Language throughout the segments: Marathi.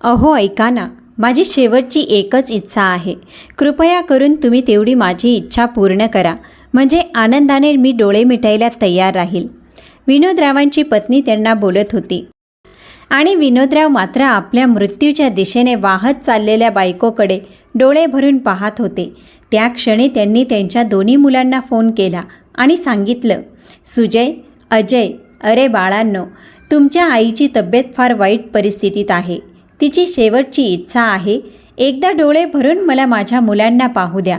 अहो ऐका ना. माझी शेवटची एकच इच्छा आहे. कृपया करून तुम्ही तेवढी माझी इच्छा पूर्ण करा. म्हणजे आनंदाने मी डोळे मिटायला तयार राहील. विनोदरावांची पत्नी त्यांना बोलत होती. आणि विनोदराव मात्र आपल्या मृत्यूच्या दिशेने वाहत चाललेल्या बायकोकडे डोळे भरून पाहत होते. त्या क्षणी त्यांनी त्यांच्या दोन्ही मुलांना फोन केला आणि सांगितलं सुजय अजय अरे बाळांनो तुमच्या आईची तब्येत फार वाईट परिस्थितीत आहे. तिची शेवटची इच्छा आहे एकदा डोळे भरून मला माझ्या मुलांना पाहू द्या.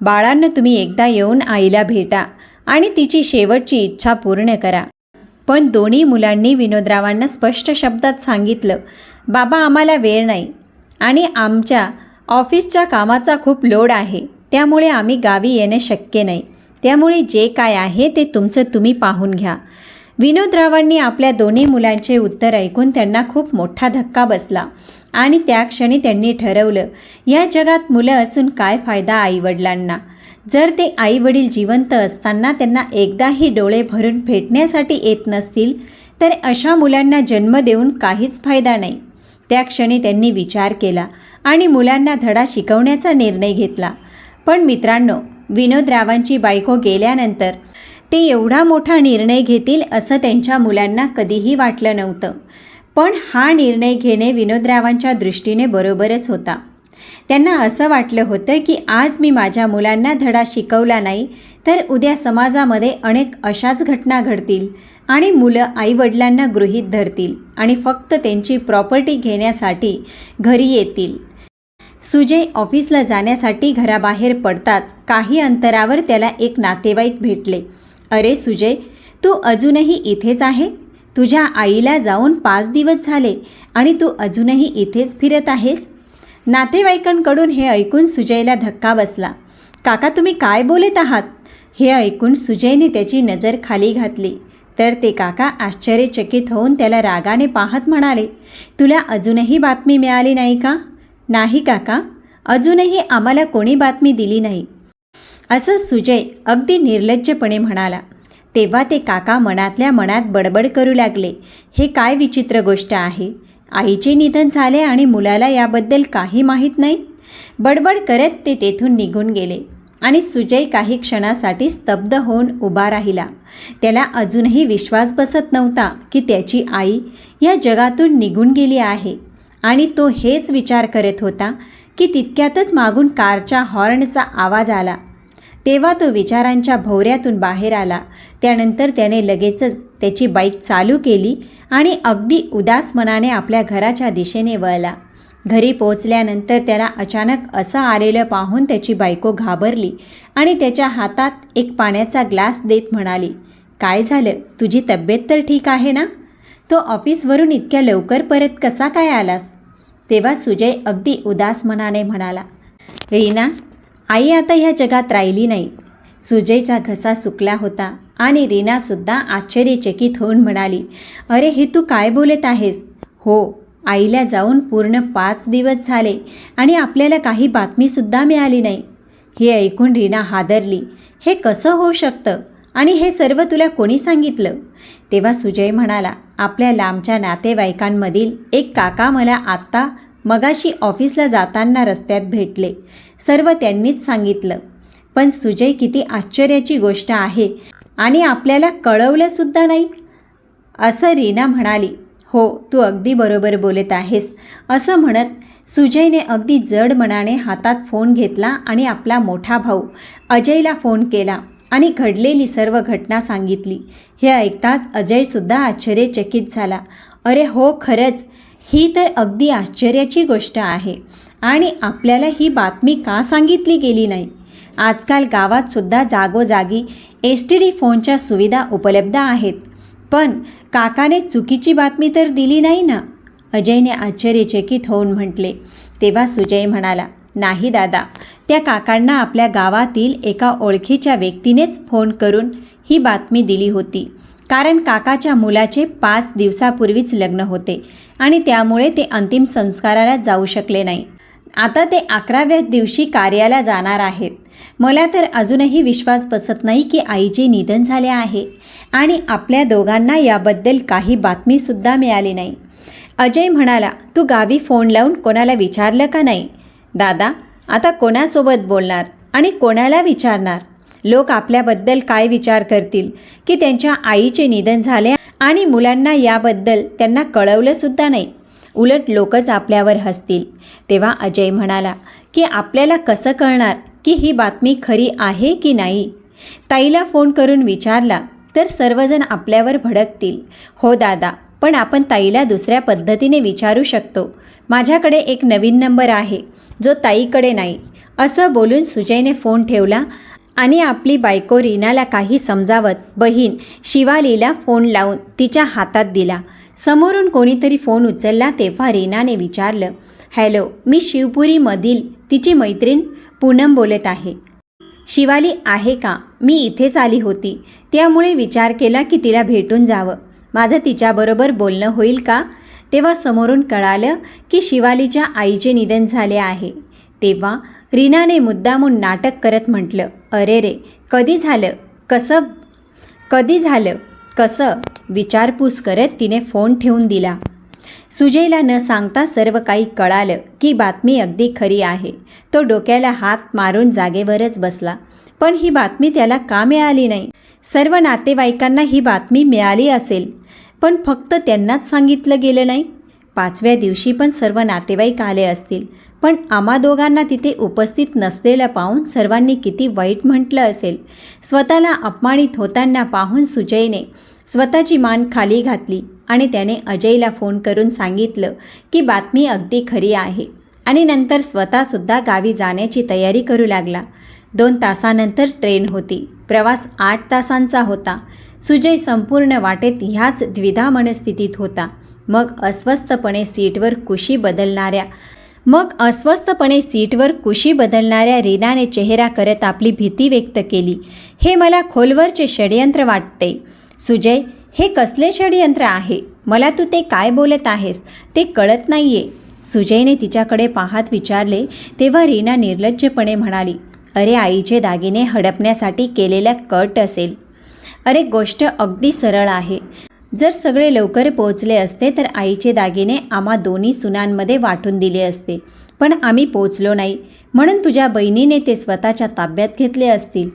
बाळांना तुम्ही एकदा येऊन आईला भेटा आणि तिची शेवटची इच्छा पूर्ण करा. पण दोन्ही मुलांनी विनोदरावांना स्पष्ट शब्दात सांगितलं बाबा आम्हाला वेळ नाही आणि आमच्या ऑफिसच्या कामाचा खूप लोड आहे त्यामुळे आम्ही गावी येणे शक्य नाही. त्यामुळे जे काय आहे ते तुमचं तुम्ही पाहून घ्या. विनोदरावांनी आपल्या दोन्ही मुलांचे उत्तर ऐकून त्यांना खूप मोठा धक्का बसला. आणि त्या क्षणी त्यांनी ठरवलं या जगात मुलं असून काय फायदा आईवडिलांना? जर ते आईवडील जिवंत असताना त्यांना एकदाही डोळे भरून भेटण्यासाठी येत नसतील तर अशा मुलांना जन्म देऊन काहीच फायदा नाही. त्या क्षणी त्यांनी विचार केला आणि मुलांना धडा शिकवण्याचा निर्णय घेतला. पण मित्रांनो विनोदरावांची बायको गेल्यानंतर ते एवढा मोठा निर्णय घेतील असं त्यांच्या मुलांना कधीही वाटलं नव्हतं. पण हा निर्णय घेणे विनोदरावांच्या दृष्टीने बरोबरच होता. त्यांना असं वाटलं होतं की आज मी माझ्या मुलांना धडा शिकवला नाही तर उद्या समाजामध्ये अनेक अशाच घटना घडतील आणि मुलं आईवडिलांना गृहीत धरतील आणि फक्त त्यांची प्रॉपर्टी घेण्यासाठी घरी येतील. सुजय ऑफिसला जाण्यासाठी घराबाहेर पडताच काही अंतरावर त्याला एक नातेवाईक भेटले. अरे सुजय तू अजूनही इथेच आहे? तुझ्या आईला जाऊन पाच दिवस झाले आणि तू अजूनही इथेच फिरत आहेस? नातेवाईकांकडून हे ऐकून सुजयला धक्का बसला. काका तुम्ही काय बोलत आहात? हे ऐकून सुजयने त्याची नजर खाली घातली. तर ते काका आश्चर्यचकित होऊन त्याला रागाने पाहत म्हणाले तुला अजूनही बातमी मिळाली नाही का? नाही काका. अजूनही आम्हाला कोणी बातमी दिली नाही. असं सुजय अगदी निर्लज्जपणे म्हणाला. तेव्हा ते काका मनातल्या मनात बडबड करू लागले. हे काय विचित्र गोष्ट आहे? आईचे निधन झाले आणि मुलाला याबद्दल काही माहीत नाही? बडबड करत ते तेथून निघून गेले आणि सुजय काही क्षणासाठी स्तब्ध होऊन उभा राहिला. त्याला अजूनही विश्वास बसत नव्हता की त्याची आई या जगातून निघून गेली आहे आणि तो हेच विचार करत होता की तितक्यातच मागून कारच्या हॉर्नचा आवाज आला. तेव्हा तो विचारांच्या भोवऱ्यातून बाहेर आला. त्यानंतर त्याने लगेचच त्याची बाईक चालू केली आणि अगदी उदास मनाने आपल्या घराच्या दिशेने वळला. घरी पोचल्यानंतर त्याला अचानक असं आलेलं पाहून त्याची बायको घाबरली आणि त्याच्या हातात एक पाण्याचा ग्लास देत म्हणाली काय झालं? तुझी तब्येत तर ठीक आहे ना? तो ऑफिसवरून इतक्या लवकर परत कसा काय आलास? तेव्हा सुजय अगदी उदास मनाने म्हणाला रीना आई आता ह्या जगात राहिली नाही. सुजयचा घसा सुकला होता आणि रीनासुद्धा आश्चर्यचकित होऊन म्हणाली अरे हे तू काय बोलत आहेस? हो आईला जाऊन पूर्ण पाच दिवस झाले आणि आपल्याला काही बातमीसुद्धा मिळाली नाही. हे ऐकून रीना हादरली. हे कसं होऊ शकतं? आणि हे सर्व तुला कोणी सांगितलं? तेव्हा सुजय म्हणाला आपल्या लांबच्या नातेवाईकांमधील एक काका मला आत्ता मगाशी ऑफिसला जाताना रस्त्यात भेटले. सर्व त्यांनीच सांगितलं. पण सुजय किती आश्चर्याची गोष्ट आहे. आणि आपल्याला कळवलंसुद्धा नाही. असं रीना म्हणाली. हो तू अगदी बरोबर बोलत आहेस. असं म्हणत सुजयने अगदी जड मनाने हातात फोन घेतला आणि आपला मोठा भाऊ अजयला फोन केला आणि घडलेली सर्व घटना सांगितली. हे ऐकताच अजयसुद्धा आश्चर्यचकित झाला. अरे हो खरंच. ही तर अगदी आश्चर्याची गोष्ट आहे. आणि आपल्याला ही बातमी का सांगितली गेली नाही? आजकाल गावातसुद्धा जागोजागी एस टी डी फोनच्या सुविधा उपलब्ध आहेत. पण काकाने चुकीची बातमी तर दिली नाही ना? अजयने आश्चर्यचकित होऊन म्हटले. तेव्हा सुजय म्हणाला नाही दादा त्या काकांना आपल्या गावातील एका ओळखीच्या व्यक्तीनेच फोन करून ही बातमी दिली होती. कारण काकाच्या मुलाचे पाच दिवसापूर्वीच लग्न होते आणि त्यामुळे ते अंतिम संस्काराला जाऊ शकले नाही. आता ते अकराव्या दिवशी कार्याला जाणार आहेत. मला तर अजूनही विश्वास बसत नाही की आईचे निधन झाले आहे आणि आपल्या दोघांना याबद्दल काही बातमीसुद्धा मिळाली नाही. अजय म्हणाला तू गावी फोन लावून कोणाला विचारलं का नाही? दादा आता कोणासोबत बोलणार आणि कोणाला विचारणार? लोक आपल्याबद्दल काय विचार करतील? की त्यांच्या आईचे निधन झाले आणि मुलांना याबद्दल त्यांना कळवलंसुद्धा नाही. उलट लोकच आपल्यावर हसतील. तेव्हा अजय म्हणाला की आपल्याला कसं कळणार? की ही बातमी खरी आहे की नाही? ताईला फोन करून विचारला तर सर्वजण आपल्यावर भडकतील. हो दादा पण आपण ताईला दुसऱ्या पद्धतीने विचारू शकतो. माझ्याकडे एक नवीन नंबर आहे जो ताईकडे नाही. असं बोलून सुजयने फोन ठेवला आणि आपली बायको रीनाला काही समजावत बहीण शिवालीला फोन लावून तिच्या हातात दिला. समोरून कोणीतरी फोन उचलला तेव्हा रीनाने विचारलं हॅलो मी शिवपुरीमधील तिची मैत्रीण पूनम बोलत आहे. शिवाली आहे का? मी इथेच आली होती. त्यामुळे विचार केला की तिला भेटून जावं. माझं तिच्याबरोबर बोलणं होईल का? तेव्हा समोरून कळालं की शिवालीच्या आईचे निधन झाले आहे. तेव्हा रीनाने मुद्दामून नाटक करत म्हटलं अरे रे कधी झालं? कसं? कधी झालं? कसं? विचारपूस करत तिने फोन ठेवून दिला. सुजयला न सांगता सर्व काही कळालं की बातमी अगदी खरी आहे. तो डोक्याला हात मारून जागेवरच बसला. पण ही बातमी त्याला का मिळाली नाही? सर्व नातेवाईकांना ही बातमी मिळाली असेल. पण फक्त त्यांनाच सांगितलं गेलं नाही? पाचव्या दिवशी पण सर्व नातेवाईक आले असतील. पण आम्हा दोघांना तिथे उपस्थित नसलेलं पाहून सर्वांनी किती वाईट म्हटलं असेल. स्वतःला अपमानित होताना पाहून सुजयने स्वतःची मान खाली घातली आणि त्याने अजयला फोन करून सांगितलं की बातमी अगदी खरी आहे आणि नंतर स्वतःसुद्धा गावी जाण्याची तयारी करू लागला. दोन तासानंतर ट्रेन होती. प्रवास आठ तासांचा होता. सुजय संपूर्ण वाटेत ह्याच द्विधा मनस्थितीत होता. मग अस्वस्थपणे सीटवर कुशी बदलणाऱ्या मग अस्वस्थपणे सीटवर कुशी बदलणाऱ्या रीनाने चेहरा करत आपली भीती व्यक्त केली. हे मला खोलवरचे षडयंत्र वाटते. सुजय हे कसले षडयंत्र आहे? मला तू ते काय बोलत आहेस? ते कळत नाहीये. सुजयने तिच्याकडे पाहत विचारले तेव्हा रीना निर्लज्जपणे म्हणाली अरे आईचे दागिने हडपण्यासाठी केलेला कट असेल. अरे गोष्ट अगदी सरळ आहे. जर सगळे लवकर पोहोचले असते तर आईचे दागिने आम्हा दोन्ही सुनांमध्ये वाटून दिले असते. पण आम्ही पोचलो नाही. म्हणून तुझ्या बहिणीने ते स्वतःच्या ताब्यात घेतले असतील.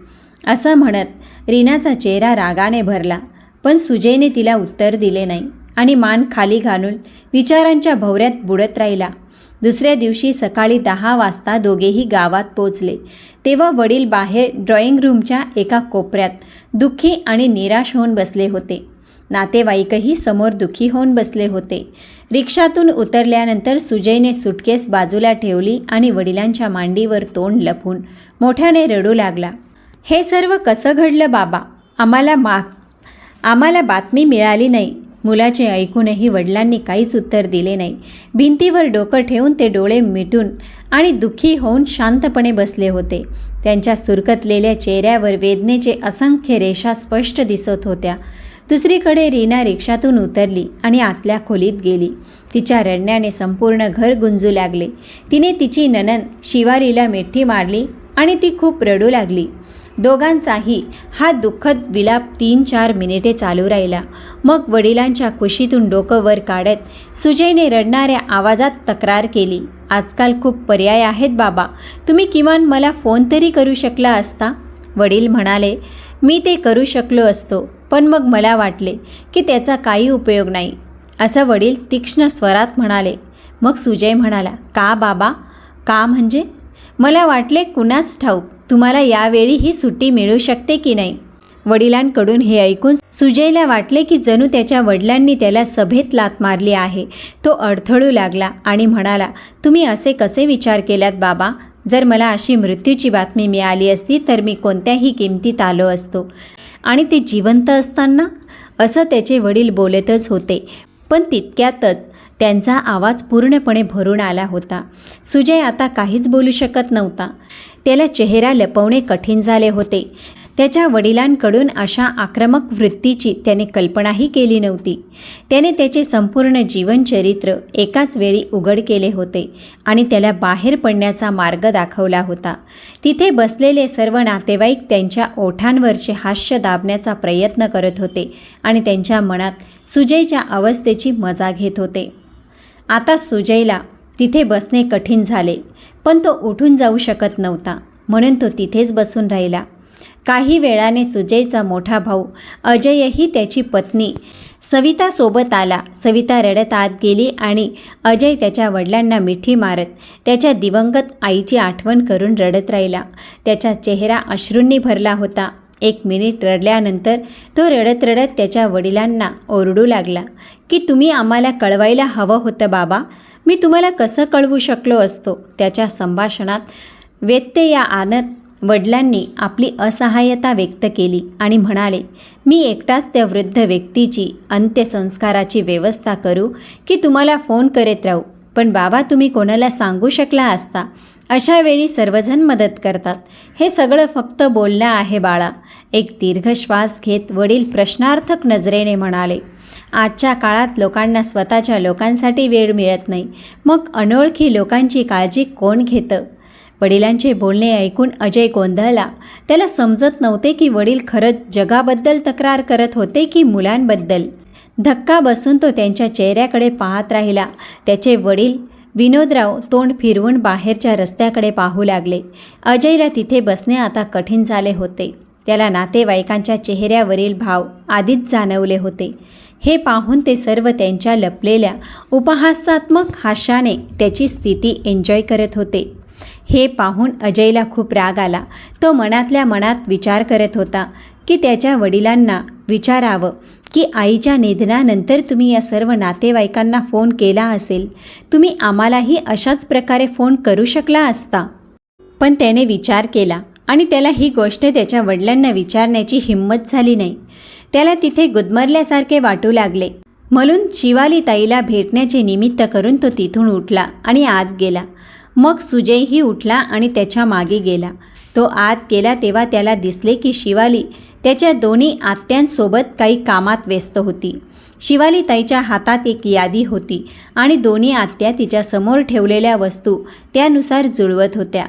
असं म्हणत रीनाचा चेहरा रागाने भरला. पण सुजयने तिला उत्तर दिले नाही आणि मान खाली घालून विचारांच्या भोवऱ्यात बुडत राहिला. दुसऱ्या दिवशी सकाळी दहा वाजता दोघेही गावात पोचले तेव्हा वडील बाहेर ड्रॉइंग रूमच्या एका कोपऱ्यात दुःखी आणि निराश होऊन बसले होते. नातेवाईकही समोर दुःखी होऊन बसले होते. रिक्षातून उतरल्यानंतर सुजयने सुटकेस बाजूला ठेवली आणि वडिलांच्या मांडीवर तोंड लपून मोठ्याने रडू लागला. हे सर्व कसं घडलं बाबा? आम्हाला मा आम्हाला बातमी मिळाली नाही मुलाचे ऐकूनही वडिलांनी काहीच उत्तर दिले नाही. भिंतीवर डोकं ठेवून ते डोळे मिटून आणि दुःखी होऊन शांतपणे बसले होते. त्यांच्या सुरकतलेल्या चेहऱ्यावर वेदनेचे असंख्य रेषा स्पष्ट दिसत होत्या. दुसरीकडे रीना रिक्षातून उतरली आणि आतल्या खोलीत गेली. तिच्या रडण्याने संपूर्ण घर गुंजू लागले. तिने तिची ननन शिवारीला मिठी मारली आणि ती खूप रडू लागली. दोघांचाही हा दुःखद विलाप तीन चार मिनिटे चालू राहिला. मग वडिलांच्या कुशीतून डोकं वर काढत सुजयने रडणाऱ्या आवाजात तक्रार केली आजकाल खूप पर्याय आहेत बाबा. तुम्ही किमान मला फोन तरी करू शकला असता? वडील म्हणाले मी ते करू शकलो असतो. पण मग मला वाटले की त्याचा काही उपयोग नाही. असं वडील तीक्ष्ण स्वरात म्हणाले. मग सुजय म्हणाला का बाबा? का म्हणजे? मला वाटले कुणाच ठाऊक. तुम्हाला यावेळी ही सुट्टी मिळू शकते की नाही? वडिलांकडून हे ऐकून सुजयला वाटले की जणू त्याच्या वडिलांनी त्याला सभेत लात मारली आहे. तो अडथळू लागला आणि म्हणाला तुम्ही असे कसे विचार केल्यात बाबा? जर मला अशी मृत्यूची बातमी मिळाली असती तर मी कोणत्याही किमतीत आलो असतो. आणि ते जिवंत असताना असं त्याचे वडील बोलतच होते. पण तितक्यातच त्यांचा आवाज पूर्णपणे भरून आला होता. सुजय आता काहीच बोलू शकत नव्हता. त्याला चेहरा लपवणे कठीण झाले होते. त्याच्या वडिलांकडून अशा आक्रमक वृत्तीची त्याने कल्पनाही केली नव्हती. त्याने त्याचे संपूर्ण जीवनचरित्र एकाच वेळी उघड केले होते आणि त्याला बाहेर पडण्याचा मार्ग दाखवला होता. तिथे बसलेले सर्व नातेवाईक त्यांच्या ओठांवरचे हास्य दाबण्याचा प्रयत्न करत होते आणि त्यांच्या मनात सुजयच्या अवस्थेची मजा घेत होते. आता सुजयला तिथे बसणे कठीण झाले पण तो उठून जाऊ शकत नव्हता. म्हणून तो तिथेच बसून राहिला. काही वेळाने सुजयचा मोठा भाऊ अजयही त्याची पत्नी. सवितासोबत आला. सविता रडत आत गेली आणि अजय त्याच्या वडिलांना मिठी मारत त्याच्या दिवंगत आईची आठवण करून रडत राहिला. त्याचा चेहरा अश्रूंनी भरला होता. एक मिनिट रडल्यानंतर तो रडत रडत त्याच्या वडिलांना ओरडू लागला. की तुम्ही आम्हाला कळवायला हवं होतं बाबा. मी तुम्हाला कसं कळवू शकलो असतो? त्याच्या संभाषणात व्यत्यय आणत वडिलांनी आपली असहाय्यता व्यक्त केली आणि म्हणाले मी एकटाच त्या वृद्ध व्यक्तीची अंत्यसंस्काराची व्यवस्था करू की तुम्हाला फोन करत राहू? पण बाबा तुम्ही कोणाला सांगू शकला असता? अशा वेळी सर्वजण मदत करतात. हे सगळं फक्त बोलणं आहे बाळा. एक दीर्घ श्वास घेत वडील प्रश्नार्थक नजरेने म्हणाले आजच्या काळात लोकांना स्वतःच्या लोकांसाठी वेळ मिळत नाही. मग अनोळखी लोकांची काळजी कोण घेतं? वडिलांचे बोलणे ऐकून अजय गोंधळला. त्याला समजत नव्हते की वडील खरंच जगाबद्दल तक्रार करत होते की मुलांबद्दल. धक्का बसून तो त्यांच्या चेहऱ्याकडे पाहत राहिला. त्याचे वडील विनोदराव तोंड फिरवून बाहेरच्या रस्त्याकडे पाहू लागले. अजयला तिथे बसणे आता कठीण झाले होते. त्याला नातेवाईकांच्या चेहऱ्यावरील भाव आधीच जाणवले होते. हे पाहून ते सर्व त्यांच्या लपलेल्या उपहासात्मक हास्याने त्याची स्थिती एन्जॉय करत होते. हे पाहून अजयला खूप राग आला. तो मनातल्या मनात विचार करत होता की त्याच्या वडिलांना विचारावं की आईच्या निधनानंतर तुम्ही या सर्व नातेवाईकांना फोन केला असेल. तुम्ही आम्हालाही अशाच प्रकारे फोन करू शकला असता. पण त्याने विचार केला आणि त्याला ही गोष्ट त्याच्या वडिलांना विचारण्याची हिंमत झाली नाही. त्याला तिथे गुदमरल्यासारखे वाटू लागले. म्हणून शिवाली ताईला भेटण्याचे निमित्त करून तो तिथून उठला आणि आत गेला. मग सुजयही उठला आणि त्याच्यामागे गेला. तो आत गेला तेव्हा त्याला दिसले की शिवाली त्याच्या दोन्ही आत्यांसोबत काही कामात व्यस्त होती. शिवाली ताईच्या हातात एक यादी होती आणि दोन्ही आत्या तिच्यासमोर ठेवलेल्या वस्तू त्यानुसार जुळवत होत्या.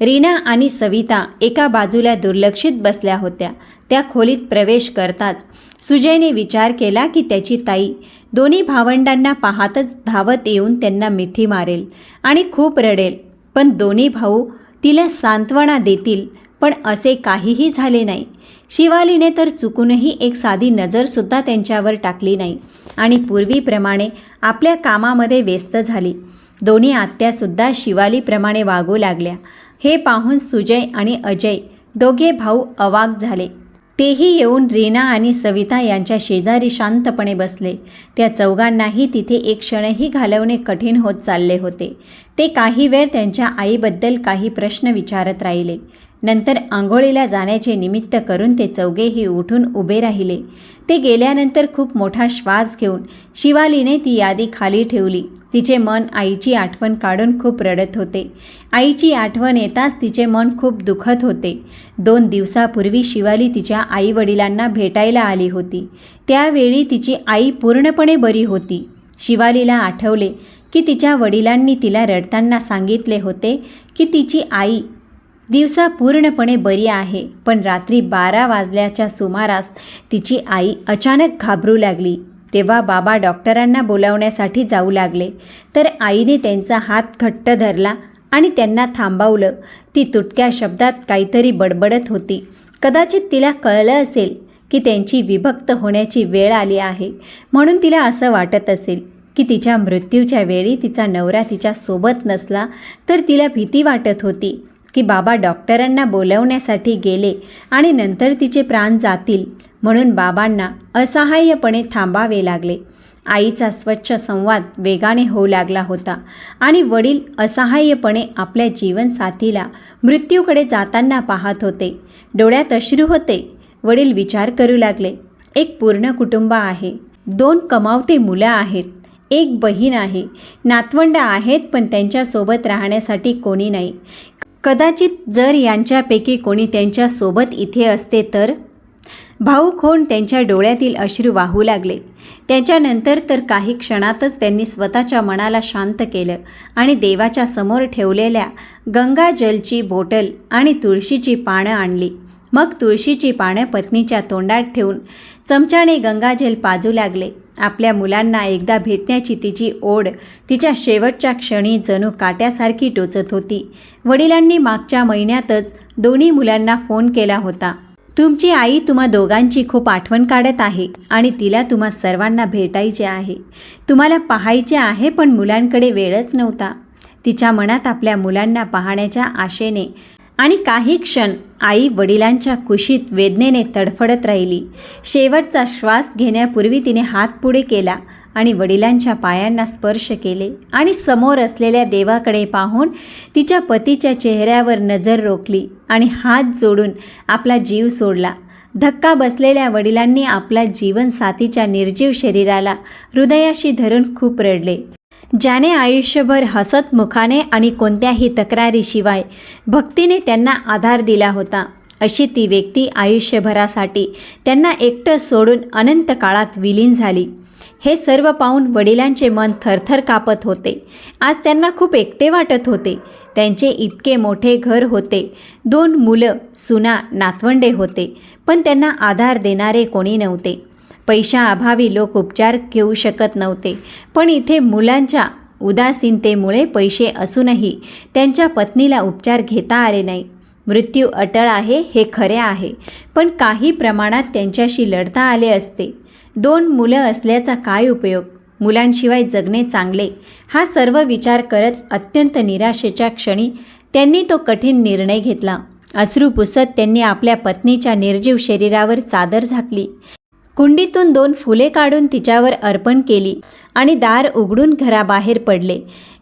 रीना आणि सविता एका बाजूला दुर्लक्षित बसल्या होत्या. त्या खोलीत प्रवेश करताच सुजयने विचार केला की त्याची ताई दोन्ही भावंडांना पाहतच धावत येऊन त्यांना मिठी मारेल आणि खूप रडेल. पण दोन्ही भाऊ तिला सांत्वना देतील पण असे काहीही झाले नाही. शिवालीने तर चुकूनही एक साधी नजरसुद्धा त्यांच्यावर टाकली नाही आणि पूर्वीप्रमाणे आपल्या कामामध्ये व्यस्त झाली. दोन्ही आत्यासुद्धा शिवालीप्रमाणे वागू लागल्या. हे पाहून सुजय आणि अजय दोघे भाऊ अवाक झाले. तेही येऊन रीना आणि सविता यांच्या शेजारी शांतपणे बसले. त्या चौघांनाही तिथे एक क्षणही घालवणे कठीण होत चालले होते. ते काही वेळ त्यांच्या आईबद्दल काही प्रश्न विचारत राहिले. नंतर आंघोळीला जाण्याचे निमित्त करून ते चौघेही उठून उभे राहिले. ते गेल्यानंतर खूप मोठा श्वास घेऊन शिवालीने ती यादी खाली ठेवली. तिचे मन आईची आठवण काढून खूप रडत होते. आईची आठवण येताच तिचे मन खूप दुखत होते. दोन दिवसापूर्वी शिवाली तिच्या आईवडिलांना भेटायला आली होती. त्यावेळी तिची आई पूर्णपणे बरी होती. शिवालीला आठवले की तिच्या वडिलांनी तिला रडताना सांगितले होते की तिची आई दिवसा पूर्णपणे बरी आहे पण रात्री बारा वाजल्याच्या सुमारास तिची आई अचानक घाबरू लागली. तेव्हा बाबा डॉक्टरांना बोलावण्यासाठी जाऊ लागले. तर आईने त्यांचा हात घट्ट धरला आणि त्यांना थांबवलं. ती तुटक्या शब्दात काहीतरी बडबडत होती. कदाचित तिला कळलं असेल की त्यांची विभक्त होण्याची वेळ आली आहे म्हणून तिला असं वाटत असेल की तिच्या मृत्यूच्या वेळी तिचा नवरा तिच्या सोबत नसला तर तिला भीती वाटत होती. की बाबा डॉक्टरांना बोलवण्यासाठी गेले आणि नंतर तिचे प्राण जातील म्हणून बाबांना असहाय्यपणे थांबावे लागले. आईचा स्वच्छ संवाद वेगाने होऊ लागला होता आणि वडील असहाय्यपणे आपल्या जीवनसाथीला मृत्यूकडे जाताना पाहत होते. डोळ्यात अश्रू होते. वडील विचार करू लागले एक पूर्ण कुटुंब आहे. दोन कमावते मुलं आहेत. एक बहीण आहे. नातवंड आहेत पण त्यांच्यासोबत राहण्यासाठी कोणी नाही. कदाचित जर यांच्यापैकी कोणी त्यांच्यासोबत इथे असते तर? भाऊ खोन त्यांच्या डोळ्यातील अश्रू वाहू लागले. त्याच्यानंतर तर काही क्षणातच त्यांनी स्वतःच्या मनाला शांत केलं आणि देवाच्या समोर ठेवलेल्या गंगाजलची बोटल आणि तुळशीची पानं आणली. मग तुळशीची पानं पत्नीच्या तोंडात ठेवून चमच्याने गंगाजल पाजू लागले. आपल्या मुलांना एकदा भेटण्याची तिची ओढ तिच्या शेवटच्या क्षणी जणू काट्यासारखी टोचत होती. वडिलांनी मागच्या महिन्यातच दोन्ही मुलांना फोन केला होता. तुमची आई तुम्हा दोघांची खूप आठवण काढत आहे आणि तिला तुम्हा सर्वांना भेटायचे आहे. तुम्हाला पाहायचे आहे पण मुलांकडे वेळच नव्हता. तिच्या मनात आपल्या मुलांना पाहण्याच्या आशेने आणि काही क्षण आई वडिलांच्या कुशीत वेदनेने तडफडत राहिली. शेवटचा श्वास घेण्यापूर्वी तिने हात पुढे केला आणि वडिलांच्या पायांना स्पर्श केले आणि समोर असलेल्या देवाकडे पाहून तिच्या पतीच्या चेहऱ्यावर नजर रोखली आणि हात जोडून आपला जीव सोडला. धक्का बसलेल्या वडिलांनी आपल्या जीवनसाथीच्या निर्जीव शरीराला हृदयाशी धरून खूप रडले. ज्याने आयुष्यभर हसत मुखाने आणि कोणत्याही तक्रारीशिवाय भक्तीने त्यांना आधार दिला होता अशी ती व्यक्ती आयुष्यभरासाठी त्यांना एकटं सोडून अनंत काळात विलीन झाली. हे सर्व पाहून वडिलांचे मन थरथर कापत होते. आज त्यांना खूप एकटे वाटत होते. त्यांचे इतके मोठे घर होते. दोन मुलं सुना नातवंडे होते. पण त्यांना आधार देणारे कोणी नव्हते. पैशाअभावी लोक उपचार घेऊ शकत नव्हते. पण इथे मुलांच्या उदासीनतेमुळे पैसे असूनही त्यांच्या पत्नीला उपचार घेता आले नाही. मृत्यू अटळ आहे हे खरे आहे पण काही प्रमाणात त्यांच्याशी लढता आले असते. दोन मुलं असल्याचा काय उपयोग? मुलांशिवाय जगणे चांगले. हा सर्व विचार करत अत्यंत निराशेच्या क्षणी त्यांनी तो कठीण निर्णय घेतला. अश्रू पुसत त्यांनी आपल्या पत्नीच्या निर्जीव शरीरावर चादर झाकली. कुंडीतून दोन फुले काढून तिच्यावर अर्पण केली आणि दार उघडून घराबाहेर पडले.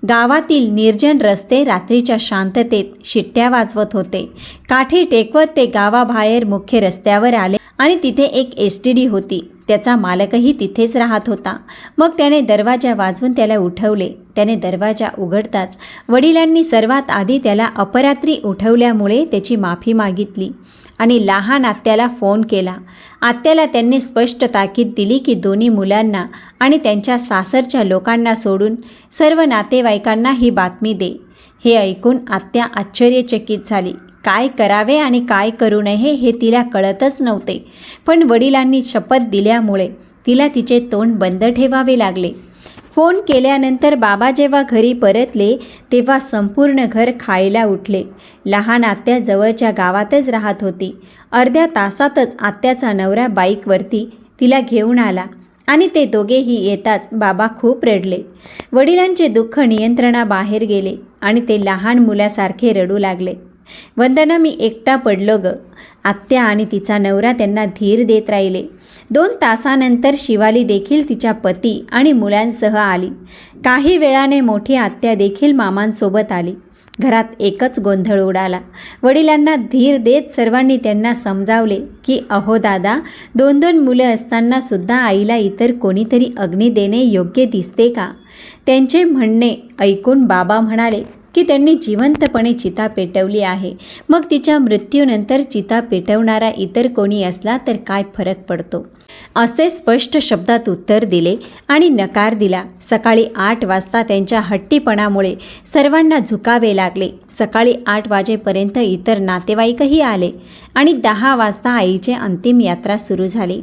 गावातील निर्जन रस्ते रात्रीच्या शांततेत शिट्ट्या वाजवत होते. काठी टेकवत ते गावाबाहेर मुख्य रस्त्यावर आले आणि तिथे एक एस टी डी होती. त्याचा मालकही तिथेच राहत होता. मग त्याने दरवाजा वाजवून त्याला उठवले. त्याने दरवाजा उघडताच वडिलांनी सर्वात आधी त्याला अपरात्री उठवल्यामुळे त्याची माफी मागितली. आणि लहान आत्याला फोन केला. आत्याला त्यांनी स्पष्ट ताकीद दिली की दोन्ही मुलांना आणि त्यांच्या सासरच्या लोकांना सोडून सर्व नातेवाईकांना ही बातमी दे. हे ऐकून आत्या आश्चर्यचकित झाली. काय करावे आणि काय करू नये हे तिला कळतच नव्हते. पण वडिलांनी शपथ दिल्यामुळे तिला तिचे तोंड बंद ठेवावे लागले. फोन केल्यानंतर बाबा जेव्हा घरी परतले तेव्हा संपूर्ण घर खायला उठले. लहान आत्या जवळच्या गावातच राहत होती. अर्ध्या तासातच आत्याचा नवरा बाईकवरती तिला घेऊन आला आणि ते दोघेही येताच बाबा खूप रडले. वडिलांचे दुःख नियंत्रणाबाहेर गेले आणि ते लहान मुलासारखे रडू लागले. वंदना मी एकटा पडलो ग. आत्या आणि तिचा नवरा त्यांना धीर देत राहिले. दोन तासानंतर शिवाली देखील तिच्या पती आणि मुलांसह आली. काही वेळाने मोठी आत्या देखील मामांसोबत आली. घरात एकच गोंधळ उडाला. वडिलांना धीर देत सर्वांनी त्यांना समजावले की अहो दादा दोन दोन मुलं असताना सुद्धा आईला इतर कोणीतरी अग्नी देणे योग्य दिसते का? त्यांचे म्हणणे ऐकून बाबा म्हणाले की त्यांनी जिवंतपणे चिता पेटवली आहे. मग तिच्या मृत्यूनंतर चिता पेटवणारा इतर कोणी असला तर काय फरक पडतो? असे स्पष्ट शब्दात उत्तर दिले आणि नकार दिला. सकाळी आठ वाजता त्यांच्या हट्टीपणामुळे सर्वांना झुकावे लागले. सकाळी आठ वाजेपर्यंत इतर नातेवाईकही आले आणि दहा वाजता आईचे अंतिम यात्रा सुरू झाली.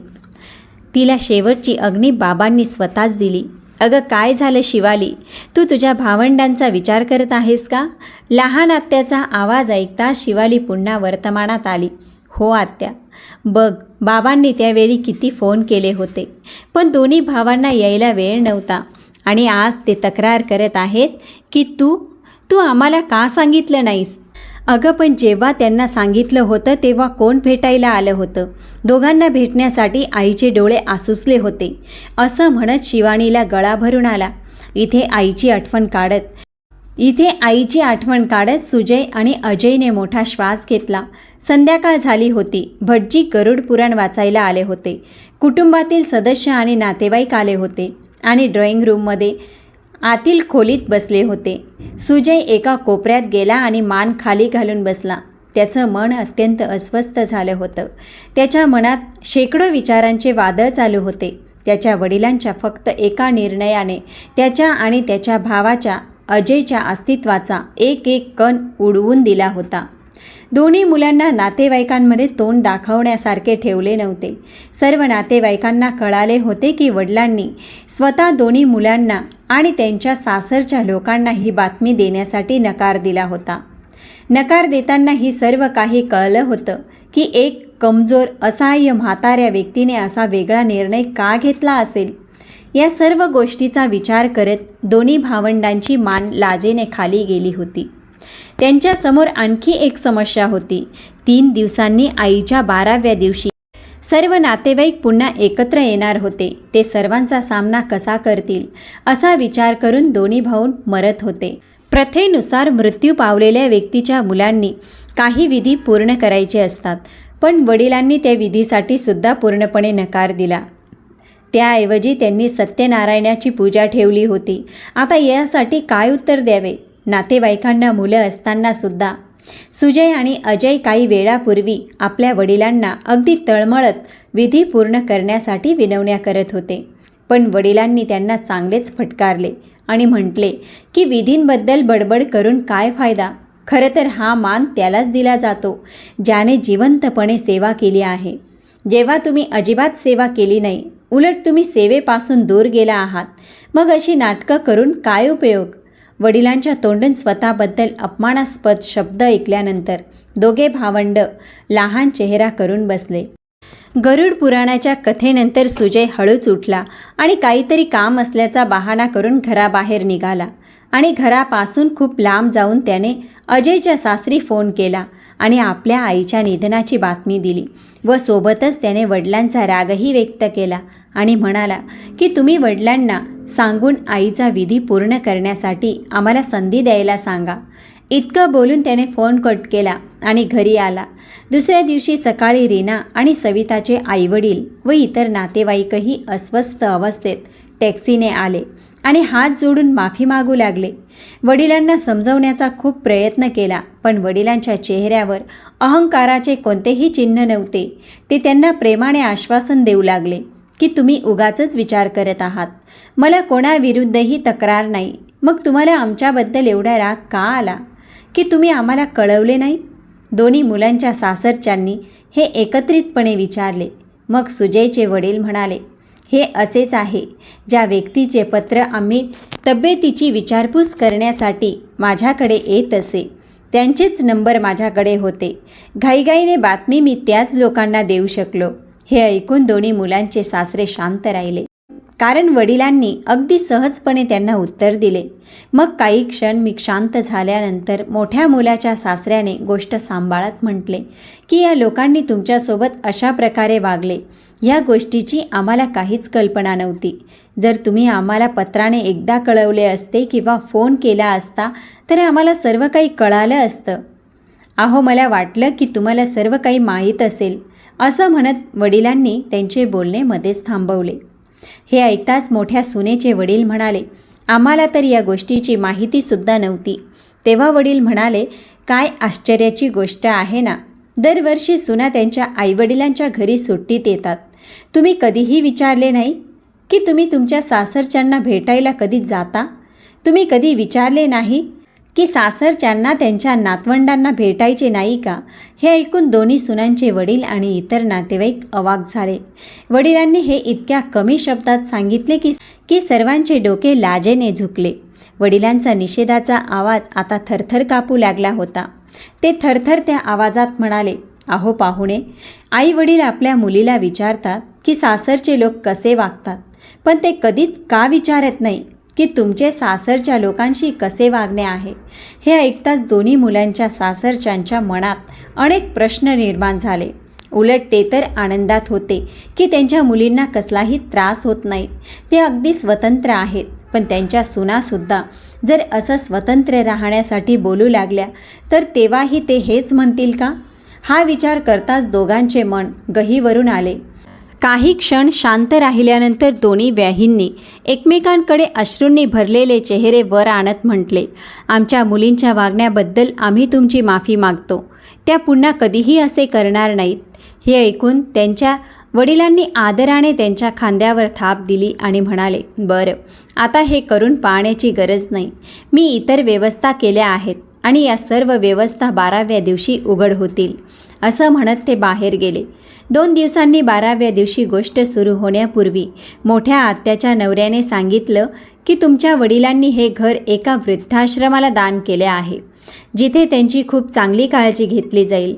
तिला शेवटची अग्नी बाबांनी स्वतःच दिली. अगं काय झालं शिवाली? तू तुझ्या भावंडांचा विचार करत आहेस का? लहान आत्याचा आवाज ऐकता शिवाली पुन्हा वर्तमानात आली. हो आत्या. बघ बाबांनी त्यावेळी किती फोन केले होते. पण दोन्ही भावांना यायला वेळ नव्हता. आणि आज ते तक्रार करत आहेत की तू तू आम्हाला का सांगितलं नाहीस? अगं पण जेव्हा त्यांना सांगितलं होतं तेव्हा कोण भेटायला आलं होतं? दोघांना भेटण्यासाठी आईचे डोळे आसुसले होते. असं म्हणत शिवानीला गळा भरून आला. इथे आईची आठवण काढत इथे आईची आठवण काढत सुजय आणि अजयने मोठा श्वास घेतला. संध्याकाळ झाली होती. भटजी गरुड पुराण वाचायला आले होते. कुटुंबातील सदस्य आणि नातेवाईक आले होते. आणि ड्रॉइंग रूममध्ये आतील खोलीत बसले होते. सुजय एका कोपऱ्यात गेला आणि मान खाली घालून बसला. त्याचं मन अत्यंत अस्वस्थ झालं होतं. त्याच्या मनात शेकडो विचारांचे वादळ चालू होते. त्याच्या वडिलांच्या फक्त एका निर्णयाने त्याच्या आणि त्याच्या भावाच्या अजयच्या अस्तित्वाचा एक एक कण उडवून दिला होता. दोन्ही मुलांना नातेवाईकांमध्ये तोंड दाखवण्यासारखे ठेवले नव्हते. सर्व नातेवाईकांना कळाले होते की वडिलांनी स्वतः दोन्ही मुलांना आणि त्यांच्या सासरच्या लोकांना ही बातमी देण्यासाठी नकार दिला होता. नकार देताना ही सर्व काही कळलं होतं की एक कमजोर असहाय्य म्हाताऱ्या व्यक्तीने असा वेगळा निर्णय का घेतला असेल? या सर्व गोष्टीचा विचार करत दोन्ही भावंडांची मान लाजेने खाली गेली होती. त्यांच्यासमोर आणखी एक समस्या होती. तीन दिवसांनी आईच्या बाराव्या दिवशी सर्व नातेवाईक पुन्हा एकत्र येणार होते. ते सर्वांचा सामना कसा करतील? असा विचार करून दोन्ही भाऊ मरत होते. प्रथेनुसार मृत्यू पावलेल्या व्यक्तीच्या मुलांनी काही विधी पूर्ण करायचे असतात. पण वडिलांनी त्या विधीसाठी सुद्धा पूर्णपणे नकार दिला. त्याऐवजी त्यांनी सत्यनारायणाची पूजा ठेवली होती. आता यासाठी काय उत्तर द्यावे? नातेवाईकांना मुलं असताना सुद्धा सुजय आणि अजय काही वेळापूर्वी आपल्या वडिलांना अगदी तळमळत विधी पूर्ण करण्यासाठी विनवण्या करत होते. पण वडिलांनी त्यांना चांगलेच फटकारले आणि म्हटले की विधींबद्दल बडबड करून काय फायदा? खरं तर हा मान त्यालाच दिला जातो ज्याने जिवंतपणे सेवा केली आहे. जेव्हा तुम्ही अजिबात सेवा केली नाही उलट तुम्ही सेवेपासून दूर गेला आहात. मग अशी नाटकं करून काय उपयोग? वडिलांच्या तोंडून स्वतःबद्दल अपमानास्पद शब्द ऐकल्यानंतर दोघे भावंड लहान चेहरा करून बसले. गरुड पुराणाच्या कथेनंतर सुजय हळूच उठला आणि काहीतरी काम असल्याचा बहाणा करून घराबाहेर निघाला आणि घरापासून खूप लांब जाऊन त्याने अजयच्या सासरी फोन केला आणि आपल्या आईच्या निधनाची बातमी दिली व सोबतच त्याने वडिलांचा रागही व्यक्त केला आणि म्हणाला की तुम्ही वडिलांना सांगून आईचा विधी पूर्ण करण्यासाठी आम्हाला संधी द्यायला सांगा. इतकं बोलून त्याने फोन कट केला आणि घरी आला. दुसऱ्या दिवशी सकाळी रीना आणि सविताचे आईवडील व इतर नातेवाईकही अस्वस्थ अवस्थेत टॅक्सीने आले आणि हात जोडून माफी मागू लागले. वडिलांना समजवण्याचा खूप प्रयत्न केला पण वडिलांच्या चेहऱ्यावर अहंकाराचे कोणतेही चिन्ह नव्हते. ते त्यांना प्रेमाने आश्वासन देऊ लागले. की तुम्ही उगाचच विचार करत आहात. मला कोणाविरुद्धही तक्रार नाही. मग तुम्हाला आमच्याबद्दल एवढा राग का आला? की तुम्ही आम्हाला कळवले नाही? दोन्ही मुलांच्या सासरच्यांनी हे एकत्रितपणे विचारले. मग सुजयचे वडील म्हणाले हे असेच आहे. ज्या व्यक्तीचे पत्र आम्ही तब्येतीची विचारपूस करण्यासाठी माझ्याकडे येत असे त्यांचेच नंबर माझ्याकडे होते. घाईघाईने बातमी मी त्याच लोकांना देऊ शकलो. हे ऐकून दोन्ही मुलांचे सासरे शांत राहिले. कारण वडिलांनी अगदी सहजपणे त्यांना उत्तर दिले. मग काही क्षण मी शांत झाल्यानंतर मोठ्या मुलाच्या सासऱ्याने गोष्ट सांभाळत म्हटले की या लोकांनी तुमच्यासोबत अशा प्रकारे वागले. या गोष्टीची आम्हाला काहीच कल्पना नव्हती. जर तुम्ही आम्हाला पत्राने एकदा कळवले असते किंवा फोन केला असता तर आम्हाला सर्व काही कळालं असतं. अहो मला वाटलं की तुम्हाला सर्व काही माहीत असेल असं म्हणत वडिलांनी त्यांचे बोलणे मध्येच थांबवले. हे ऐकताच मोठ्या सुनेचे वडील म्हणाले आम्हाला तर या गोष्टीची माहितीसुद्धा नव्हती. तेव्हा वडील म्हणाले काय आश्चर्याची गोष्ट आहे ना दरवर्षी सुना त्यांच्या आईवडिलांच्या घरी सुट्टीत येतात. तुम्ही कधीही विचारले नाही? की तुम्ही तुमच्या सासरच्यांना भेटायला कधी जाता? तुम्ही कधी विचारले नाही? की सासरच्यांना त्यांच्या नातवंडांना भेटायचे नाही का? हे ऐकून दोन्ही सुनांचे वडील आणि इतर नातेवाईक अवाक झाले. वडिलांनी हे इतक्या कमी शब्दात सांगितले की की सर्वांचे डोके लाजेने झुकले. वडिलांचा निषेधाचा आवाज आता थरथर कापू लागला होता. ते थरथर त्या आवाजात म्हणाले अहो पाहुणे आई वडील आपल्या मुलीला विचारतात की सासरचे लोक कसे वागतात? पण ते कधीच का विचारत नाही? की तुमचे सासरच्या लोकांशी कसे वागणे आहे? हे ऐकताच दोन्ही मुलांच्या सासरच्यांच्या मनात अनेक प्रश्न निर्माण झाले. उलट ते तर आनंदात होते की त्यांच्या मुलींना कसलाही त्रास होत नाही. ते अगदी स्वतंत्र आहेत. पण त्यांच्या सुनासुद्धा जर असं स्वतंत्र राहण्यासाठी बोलू लागल्या तर तेव्हाही ते हेच म्हणतील का? हा विचार करताच दोघांचे मन गहीवरून आले. काही क्षण शांत राहिल्यानंतर दोन्ही व्याहींनी एकमेकांकडे अश्रूंनी भरलेले चेहरे वर आणत म्हटले आमच्या मुलींच्या वागण्याबद्दल आम्ही तुमची माफी मागतो. त्या पुन्हा कधीही असे करणार नाहीत. हे ऐकून त्यांच्या वडिलांनी आदराने त्यांच्या खांद्यावर थाप दिली आणि म्हणाले बरं आता हे करून पाहण्याची गरज नाही. मी इतर व्यवस्था केल्या आहेत. आणि या सर्व व्यवस्था बाराव्या दिवशी उघड होतील असं म्हणत ते बाहेर गेले. दोन दिवसांनी बाराव्या दिवशी गोष्ट सुरू होण्यापूर्वी मोठ्या आत्याच्या नवऱ्याने सांगितलं की तुमच्या वडिलांनी हे घर एका वृद्धाश्रमाला दान केले आहे जिथे त्यांची खूप चांगली काळजी घेतली जाईल.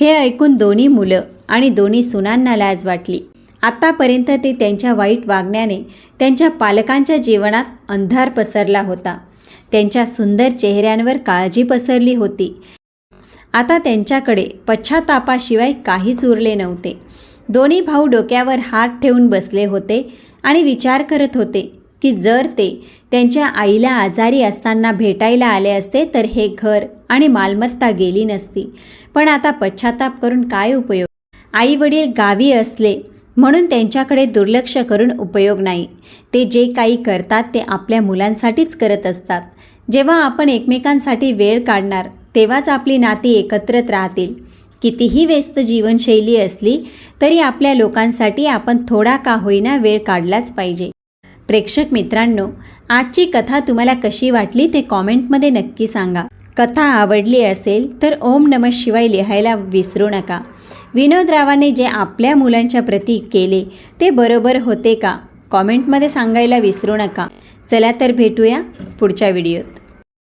हे ऐकून दोन्ही मुलं आणि दोन्ही सुनांना लाज वाटली. आत्तापर्यंत ते त्यांच्या वाईट वागण्याने त्यांच्या पालकांच्या जीवनात अंधार पसरला होता. त्यांच्या सुंदर चेहऱ्यांवर काळजी पसरली होती. आता त्यांच्याकडे पश्चातापाशिवाय काहीच उरले नव्हते. दोन्ही भाऊ डोक्यावर हात ठेवून बसले होते आणि विचार करत होते की जर ते त्यांच्या आईला आजारी असताना भेटायला आले असते तर हे घर आणि मालमत्ता गेली नसती. पण आता पश्चाताप करून काय उपयोग? आई वडील गावी असले म्हणून त्यांच्याकडे दुर्लक्ष करून उपयोग नाही. ते जे काही करतात ते आपल्या मुलांसाठीच करत असतात. जेव्हा आपण एकमेकांसाठी वेळ काढणार तेव्हाच आपली नाती एकत्रित राहतील. कितीही व्यस्त जीवनशैली असली तरी आपल्या लोकांसाठी आपण थोडा का होईना वेळ काढलाच पाहिजे. प्रेक्षक मित्रांनो आजची कथा तुम्हाला कशी वाटली ते कॉमेंटमध्ये नक्की सांगा. कथा आवडली असेल तर ओम नम शिवाय लिहायला विसरू नका. विनोदरावाने जे आपल्या मुलांच्या प्रती केले ते बरोबर होते का? कॉमेंटमध्ये सांगायला विसरू नका. चला तर भेटूया पुढच्या व्हिडिओत.